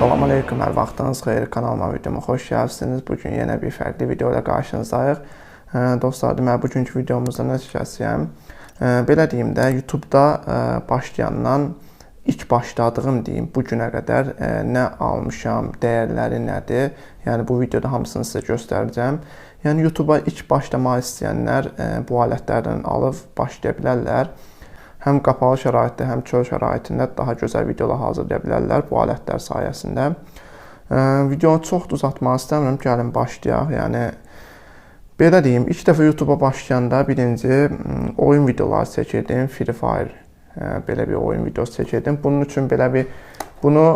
Salam aleyküm, hər vaxtınız xeyir. Kanalıma, videoma xoş gəldiniz. Bu gün yenə bir fərqli video ilə qarşınızdayıq. Ə, Dostlar, deməli bugünkü videomuzda nə çəkəcəyəm? Ə, Belə deyim də, YouTube-da ə, başlayandan ilk başladığım deyim bu günə qədər nə almışam, dəyərləri nədir? Yəni bu videoda hamısını sizə göstərəcəm. Yəni YouTube-a ilk başlamaq istəyənlər bu alətlərdən alıb başlaya bilərlər həm qapalı şəraitdə, həm çöl şəraitində daha gözəl videolar hazırlaya bilərlər bu alətlər sayəsində. Videonu çox da uzatmaq istəmirəm, gəlin başlayaq. Yəni belə deyim, ilk dəfə YouTube-a başlayanda birinci oyun videoları çəkirdim, Free Fire belə bir oyun videosu çəkirdim. Bunun üçün belə bir bunu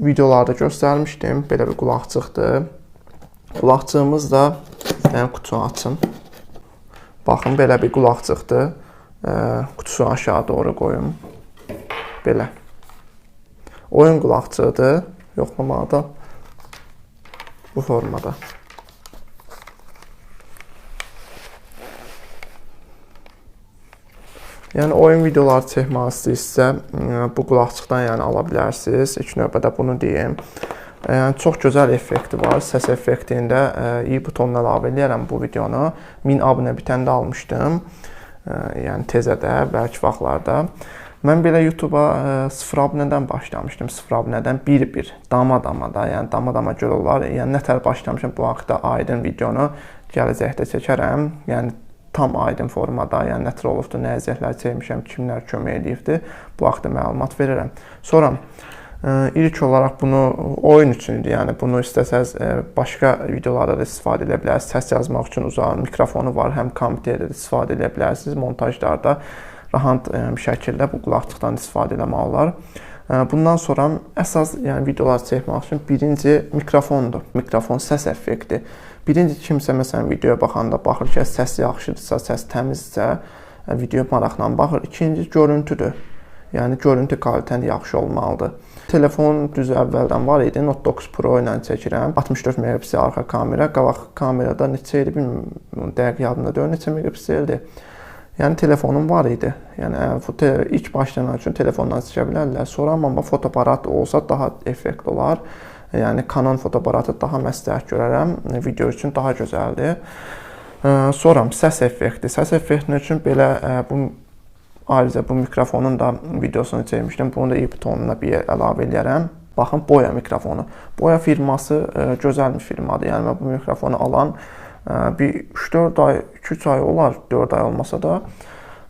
videolarda göstərmişdim. Belə bir qulaqçıqdır. Qulaqçığımız da yəni qutusunu açın. Baxın, belə bir qulaqçıqdır qutusunu aşağı doğru qoyum. Belə. Oyun qulaqçığıdır. Yoxlamada bu formada. Yəni oyun videoları çəkmək istəyirsə, bu qulaqçıqdan yəni ala bilərsiniz. İlk növbədə bunu deyim. Yəni çox gözəl effekti var. Səs effektində i butonuna əlavə edirəm bu videonu. 1000 abunə bitəndə almışdım yəni tezədə, bəlkə vaxtlarda. Mən belə YouTube-a 0 abunədən başlamışdım. 0 abunədən 1-1, dama-dama da, yəni dama-dama görə olar. Yəni nətər başlamışam bu haqda aydın videonu gələcəkdə çəkərəm. Yəni tam aydın formada, yəni nətər olubdu, nə əziyyətlər çəkmişəm, kimlər kömək eləyibdi, bu haqda məlumat verərəm. Sonra İlk olaraq bunu oyun üçündür. Yəni bunu istəsəz başqa videolarda da istifadə edə bilərsiniz. Səs yazmaq üçün uzaq mikrofonu var, həm kompüterdə də istifadə edə bilərsiniz. Montajlarda rahat bir şəkildə bu qulaqçıqdan istifadə etmək olar. Bundan sonra əsas yəni videolar çəkmək üçün birinci mikrofondur. Mikrofon səs effekti. Birinci kimsə məsələn videoya baxanda baxır ki, səs yaxşıdırsa, səs təmizsə, video maraqla baxır. İkinci görüntüdür. Yəni görüntü kalitən yaxşı olmalıdır. Telefon düz əvvəldən var idi. Note 9 Pro ilə çəkirəm. 64 megapiksel arxa kamera, qabaq kamerada neçə idi bilmirəm, dəqiq yadımda deyil, neçə megapikseldir. Yəni telefonum var idi. Yəni ilk başlayan üçün telefondan çəkə bilərlər. Sonra amma fotoaparat olsa daha effektli olar. Yəni Canon fotoaparatı daha məsləhət görərəm. Video üçün daha gözəldir. Sonra səs effekti. Səs effekti üçün belə bu Ayrıca bu mikrofonun da videosunu çəkmişdim. Bunu da i butonuna bir əlavə edərəm. Baxın, Boya mikrofonu. Boya firması ə, e, gözəl bir firmadır. Yəni mən bu mikrofonu alan ə, e, bir 3-4 ay, 2-3 ay olar, 4 ay olmasa da,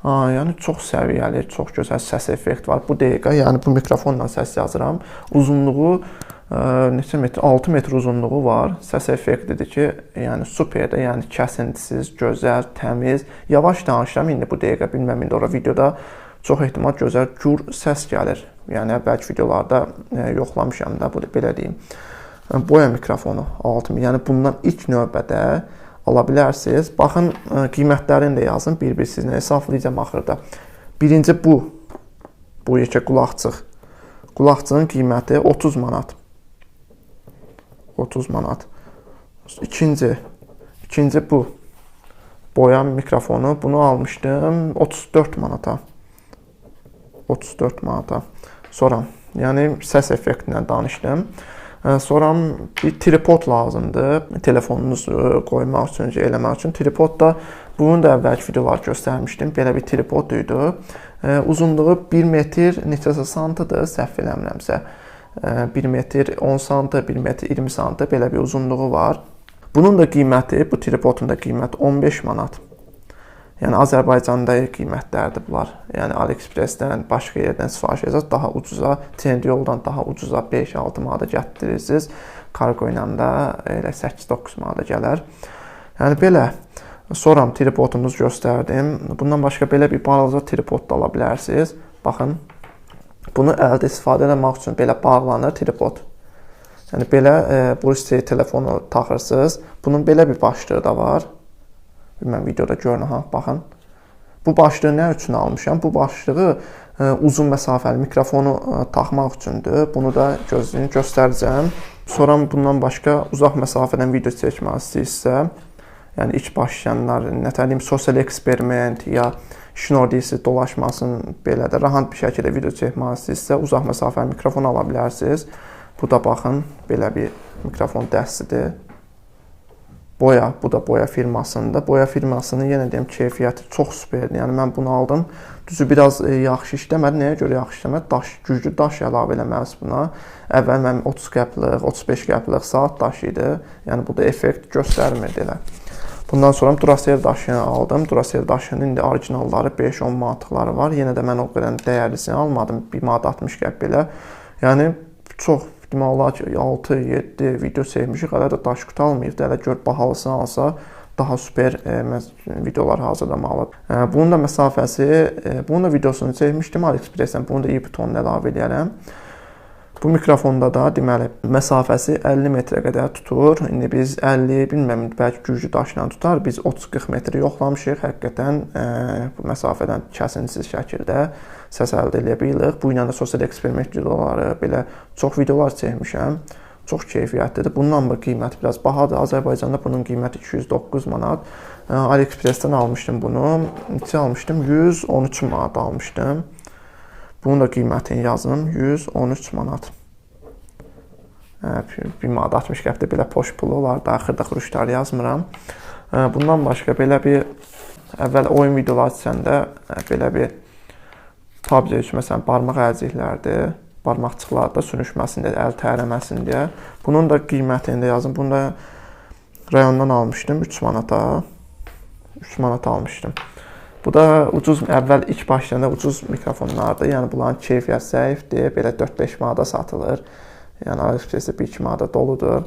ə, yəni çox səviyyəli, çox gözəl səs effekti var. Bu dəqiqə, yəni bu mikrofonla səs yazıram. Uzunluğu neçə metr, 6 metr uzunluğu var. Səs effektidir ki, yəni superdir, yəni kəsintisiz, gözəl, təmiz. Yavaş danışıram indi bu dəqiqə, bilməm indi ora videoda çox ehtimal gözəl gur səs gəlir. Yəni əvvəlki videolarda e, yoxlamışam da, bu belə deyim. Boya mikrofonu 6000. Yəni bundan ilk növbədə ala bilərsiniz. Baxın qiymətlərini də yazın bir-bir sizinlə hesablayacağam axırda. Birinci bu. Bu yekə qulaqçıq. Qulaqçığın qiyməti 30 manat. 30 manat. İkinci, ikinci bu boyan mikrofonu. Bunu almışdım 34 manata. 34 manata. Sonra, yəni səs effektindən danışdım. Sonra bir tripod lazımdır. Telefonunuzu qoymaq üçün, eləmək üçün. Tripod da bunu da əvvəlki videolar göstərmişdim. Belə bir tripod idi. Uzunluğu 1 metr neçəsə santıdır, səhv eləmirəmsə. 1 metr 10 sm, 1 metr 20 sm belə bir uzunluğu var. Bunun da qiyməti, bu tripodun da qiyməti 15 manat. Yəni Azərbaycanda qiymətlərdir bunlar. Yəni AliExpress-dən, başqa yerdən sifariş etsəz daha ucuza, Trendyol-dan daha ucuza 5-6 manata gətirirsiniz. Kargo ilə də elə 8-9 manata gələr. Yəni belə Sonra tripodunuzu göstərdim. Bundan başqa belə bir balaca tripod da ala bilərsiniz. Baxın, Bunu əldə istifadə etmək üçün belə bağlanır tripod. Yəni belə e, Bluetooth telefonu taxırsınız. Bunun belə bir başlığı da var. Bilməm videoda görün ha, baxın. Bu başlığı nə üçün almışam? Bu başlığı e, uzun məsafəli mikrofonu e, taxmaq üçündür. Bunu da gözləyin göstərəcəm. Sonra bundan başqa uzaq məsafədən video çəkmək istəyirsə, yəni ilk başlayanlar, nə təlim sosial eksperiment ya şnordelisi dolaşmasın belə də rahat bir şəkildə video çəkmək istəyirsə, uzaq məsafəli mikrofon ala bilərsiniz. Bu da baxın, belə bir mikrofon dəstidir. Boya, bu da Boya firmasında. Boya firmasının yenə deyim keyfiyyəti çox superdir. Yəni mən bunu aldım. Düzü biraz e, yaxşı işləmədi. Nəyə görə yaxşı işləmədi? Daş, güclü daş əlavə eləməlisən buna. Əvvəl mənim 30 qəplıq, 35 qəplıq saat daşı idi. Yəni bu da effekt göstərmirdi elə. Bundan sonra Duracell daşını aldım. Duracell daşının indi orijinalları 5-10 manatları var. Yenə də mən o qədər dəyərlisini almadım. 1 manat 60 qəpik belə. Yəni çox demək olar ki 6-7 video çəkmişik, hələ də daş qutalmayıb. Hələ gör bahalısını alsa daha super e, videolar hazırlamalıdır. E, bunun da məsafəsi, e, bunun da videosunu çəkmişdim AliExpress-dən. Bunu da i butonuna əlavə edərəm. Bu mikrofonda da deməli məsafəsi 50 metrə qədər tutur. İndi biz 50, bilmirəm, bəlkə güclü daşla tutar. Biz 30-40 metr yoxlamışıq. Həqiqətən e, bu məsafədən kəsinsiz şəkildə səs əldə edə bilirik. Bu ilə də sosial eksperiment videoları, belə çox videolar çəkmişəm. Çox keyfiyyətlidir. Bundan da qiyməti biraz bahadır. Azərbaycanda bunun qiyməti 209 manat. E, AliExpress-dən almışdım bunu. Neçə almışdım? 113 manat almışdım. Bunun da qiymətini yazım. 113 manat. 1 manat 60 qəpikdə belə poş pulu olar. Daxildə xruşlar yazmıram. Bundan başqa belə bir əvvəl oyun videoları çəkəndə belə bir PUBG üçün məsələn barmaq əlciklərdir. Barmaqçıqlarda sürüşməsin deyə, əl tərəməsin deyə. Bunun da qiymətini də yazın. Bunu da rayondan almışdım 3 manata. 3 manat almışdım. Bu da ucuz, əvvəl ilk başlayanda ucuz mikrofonlardır. Yəni bunların keyfiyyət zəifdir. Belə 4-5 manata satılır. Yəni AliExpress-də 1-2 manata doludur.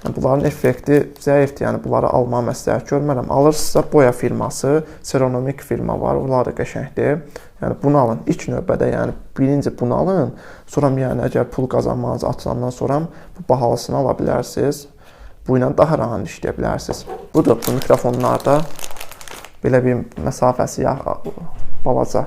Yəni bunların effekti zəifdir. Yəni bunları almağı məsləhət görmərəm. Alırsınızsa Boya firması, Ceronomic firma var. Onlar da qəşəngdir. Yəni bunu alın. İlk növbədə yəni birinci bunu alın. Sonra yəni əgər pul qazanmanız açılandan sonra bu bahalısını ala bilərsiniz. Bu ilə daha rahat işləyə bilərsiniz. Budur bu mikrofonlarda belə bir məsafəsi ya balaca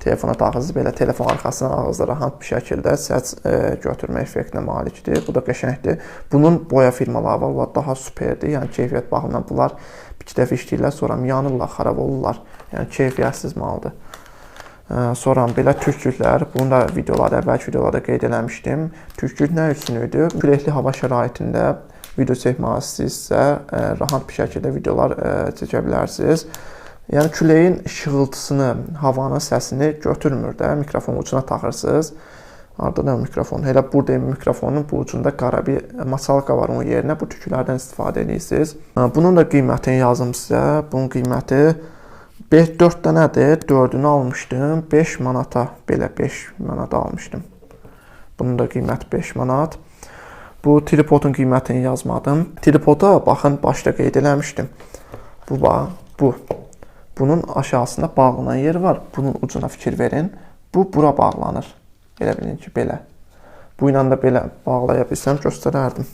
telefona taxırsınız, belə telefon arxasına ağızda rahat bir şəkildə səs e, götürmə effektinə malikdir. Bu da qəşəngdir. Bunun boya firmaları var, bunlar daha superdir. Yəni keyfiyyət baxımından bunlar bir dəfə işləyirlər, sonra yanırlar, xarab olurlar. Yəni keyfiyyətsiz maldır. E, sonra belə türküklər, bunu da videolarda, əvvəlki videolarda qeyd eləmişdim. Türkük nə üçün idi? Küləkli hava şəraitində video çəkmək istəyirsə, e, rahat bir şəkildə videolar e, çəkə bilərsiniz. Yəni küləyin şığıltısını, havanın səsini götürmür də, mikrofon ucuna taxırsınız. Arada da mikrofon. Elə burada mikrofonun bu ucunda qara bir masalka var onun yerinə bu tüklərdən istifadə edirsiniz. Bunun da qiymətini yazım sizə. Bunun qiyməti 5 4 dənədir. 4-ünü almışdım 5 manata. Belə 5 manata almışdım. Bunun da qiyməti 5 manat. Bu tripodun qiymətini yazmadım. Tripoda baxın başda qeyd eləmişdim. Bu bax, bu. Bunun aşağısında bağlanan yer var. Bunun ucuna fikir verin. Bu bura bağlanır. Elə bilin ki, belə. Bu ilə də belə bağlaya bilsəm göstərərdim.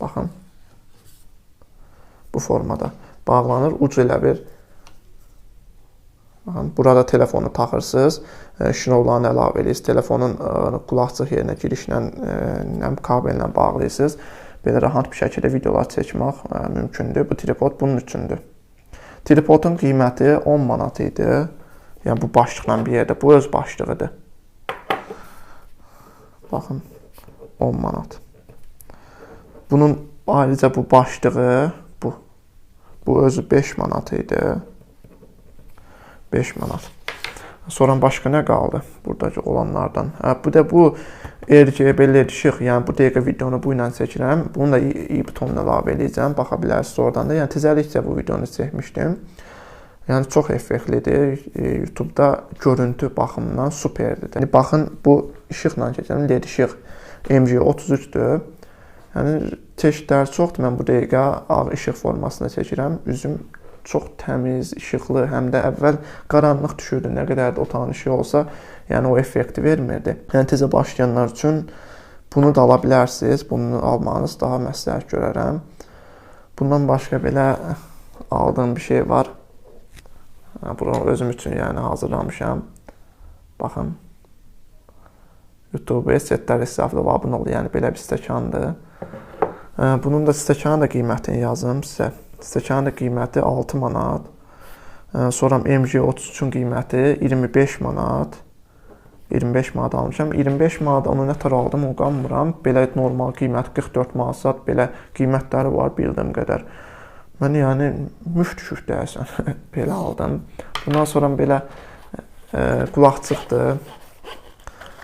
Baxın. Bu formada bağlanır. Ucu elə bir Burada telefonu taxırsınız, e, şnovlarını əlavə edirsiniz, telefonun e, qulaqçıq yerinə girişlə, e, nəm kabellə bağlayırsınız. Belə rahat bir şəkildə videolar çəkmək mümkündür. Bu tripod bunun üçündür. Tripodun qiyməti 10 manat idi. Yəni bu başlıqla bir yerdə, bu öz başlığıdır. Baxın, 10 manat. Bunun ayrıca bu başlığı, bu bu özü 5 manat idi. 5 manat. Sonra başqa nə qaldı burdakı olanlardan? Hə, bu da bu RGB işıq, yəni bu dəqiqə videonu bu ilə çəkirəm. Bunu da i butonuna əlavə edəcəm. Baxa bilərsiniz oradan da. Yəni tezəlikcə bu videonu çəkmişdim. Yəni çox effektlidir. E, YouTube-da görüntü baxımından superdir. Yəni baxın bu işıqla keçirəm. LED işıq MG33-dür. Yəni çeşidləri çoxdur. Mən bu dəqiqə ağ işıq formasında çəkirəm. Üzüm çox təmiz, işıqlı, həm də əvvəl qaranlıq düşürdü. Nə qədər də otağın işığı olsa, yəni o effekti vermirdi. Yəni tezə başlayanlar üçün bunu da ala bilərsiniz. Bunu almanız daha məsləhət görərəm. Bundan başqa belə aldığım bir şey var. Bunu özüm üçün yəni hazırlamışam. Baxın. YouTube setlər hesablı abunə ol. Yəni belə bir stəkandır. Bunun da stəkanın da qiymətini yazım sizə. Stəkanın qiyməti 6 manat. Sonra MG33-ün qiyməti 25 manat. 25 manat almışam. 25 manat onu nə tər aldım, o qanmıram. Belə normal qiymət 44 manat belə qiymətləri var bildiyim qədər. Mən yəni müft düşüb deyəsən belə aldım. Bundan sonra belə e, qulaqçıqdır.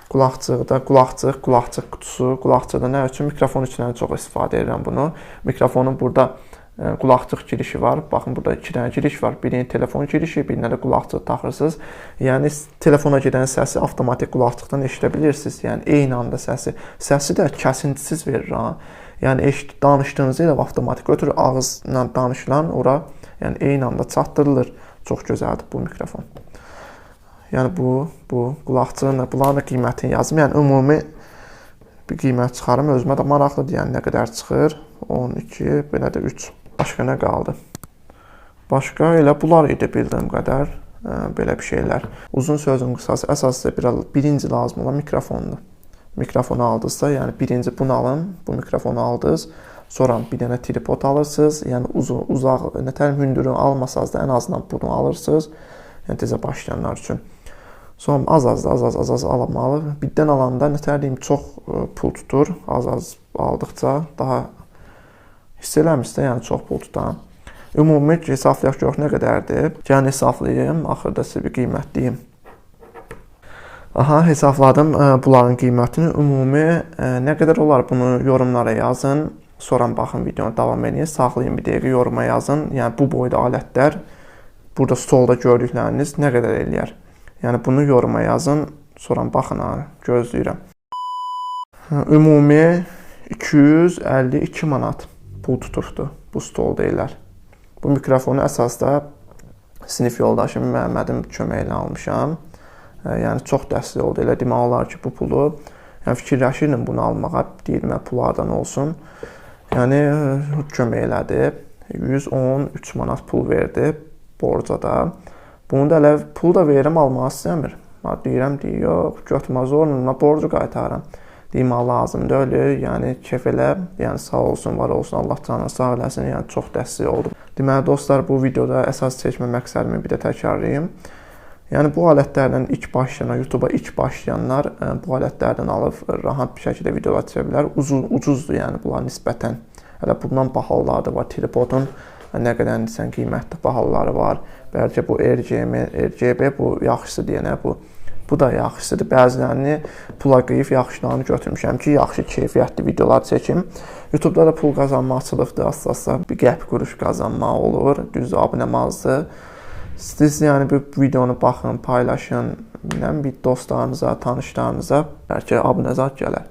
Qulaqçıqda qulaqçıq, qulaqçıq qutusu, qulaqçıqda nə üçün mikrofon üçün çox istifadə edirəm bunu. Mikrofonun burada qulaqçıq girişi var. Baxın burada 2 dənə giriş var. Birini telefon girişi, birinə də qulaqçıq taxırsınız. Yəni telefona gedən səsi avtomatik qulaqçıqdan eşidə bilirsiniz. Yəni eyni anda səsi. Səsi də kəsintisiz verir ha. Yəni eşit danışdığınız yerə avtomatik götürür ağızla danışılan ora, yəni eyni anda çatdırılır. Çox gözəldir bu mikrofon. Yəni bu bu qulaqçığın bunların da qiymətini yazım. Yəni ümumi bir qiymət çıxarım. Özümə də maraqlıdır. Yəni nə qədər çıxır? 12, belə də 3. Başqa nə qaldı? Başqa elə bunlar idi bildiyim qədər. Ə, belə bir şeylər. Uzun sözün qısası əsasında bir birinci lazım olan mikrofondur. Mikrofonu aldınızsa, yəni birinci bunu alın, bu mikrofonu aldınız. Sonra bir dənə tripod alırsınız. Yəni uzun, uzaq, nətər hündürü almasanız da ən azından bunu alırsınız. Yəni tezə başlayanlar üçün. Sonra az-az az-az az-az almalı. Birdən alanda nətər deyim, çox pul tutur. Az-az aldıqca daha hiss eləmirsə, yəni çox pul tutan. Ümumi hesablayaq görək nə qədərdir. Yəni hesablayım, axırda sizə bir qiymət deyim. Aha, hesabladım bunların qiymətini. Ümumi nə qədər olar bunu yorumlara yazın. Sonra baxın videonu davam edin. Saxlayın bir dəqiqə yoruma yazın. Yəni bu boyda alətlər burada stolda gördükləriniz nə qədər eləyər? Yəni bunu yoruma yazın. Sonra baxın ha, gözləyirəm. Ümumi 252 manat pul tutubdu bu stol deyirlər. Bu mikrofonu əsasda sinif yoldaşım Məhəmmədim köməyi ilə almışam. Yəni çox dəstək oldu. Elə demək olar ki, bu pulu yəni fikirləşirdim bunu almağa, deyirəm pullardan olsun. Yəni kömək elədi. 113 manat pul verdi borca da. Bunu da elə pul da verirəm, almaq istəmir. Deyirəm, deyir, yox, götürmə zorla, borcu qaytarıram deyim lazım deyil. Yəni kef elə, yəni sağ olsun, var olsun, Allah canını sağ eləsin. Yəni çox dəstək oldu. Deməli dostlar, bu videoda əsas seçmə məqsədimi bir də təkrarlayım. Yəni bu alətlərdən ilk başlayan, YouTube-a ilk başlayanlar e, bu alətlərdən alıb rahat bir şəkildə videolar çəkə bilər. Ucuz, ucuzdur yəni bunlar nisbətən. Hələ bundan bahaları da var. Tripodun nə qədər desən qiymətli bahaları var. Bəlkə bu RGB, RGB bu yaxşısı deyənə bu Bu da yaxşısıdır. Bəzilərini pula qıyıb yaxşılarını götürmüşəm ki, yaxşı keyfiyyətli videolar çəkim. YouTube-da da pul qazanmaqçılıqdır, asla bir qəp quruş qazanmaq olur. Düz abunəmazdır. Siz yəni bu videonu baxın, paylaşın, bilmirəm, bir dostlarınıza, tanışlarınıza bəlkə abunəzat gələr.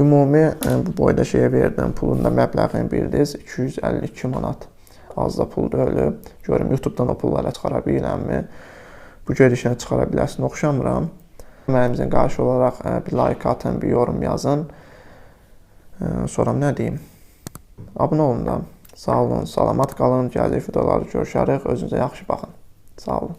Ümumi e, bu boyda şeyə verdim, pulun da məbləğini bildiniz, 252 manat. Az da pul deyil. Görüm YouTube-dan o pulları çıxara bilirəmmi? Bu gedişlə çıxara bilərsən. Oxşamıram. Mənimizin qarşı olaraq bir like atın, bir yorum yazın. Sonra nə deyim? Abunə olun da. Sağ olun, salamat qalın. Gələcək videolarda görüşərik. Özünüzə yaxşı baxın. Sağ olun.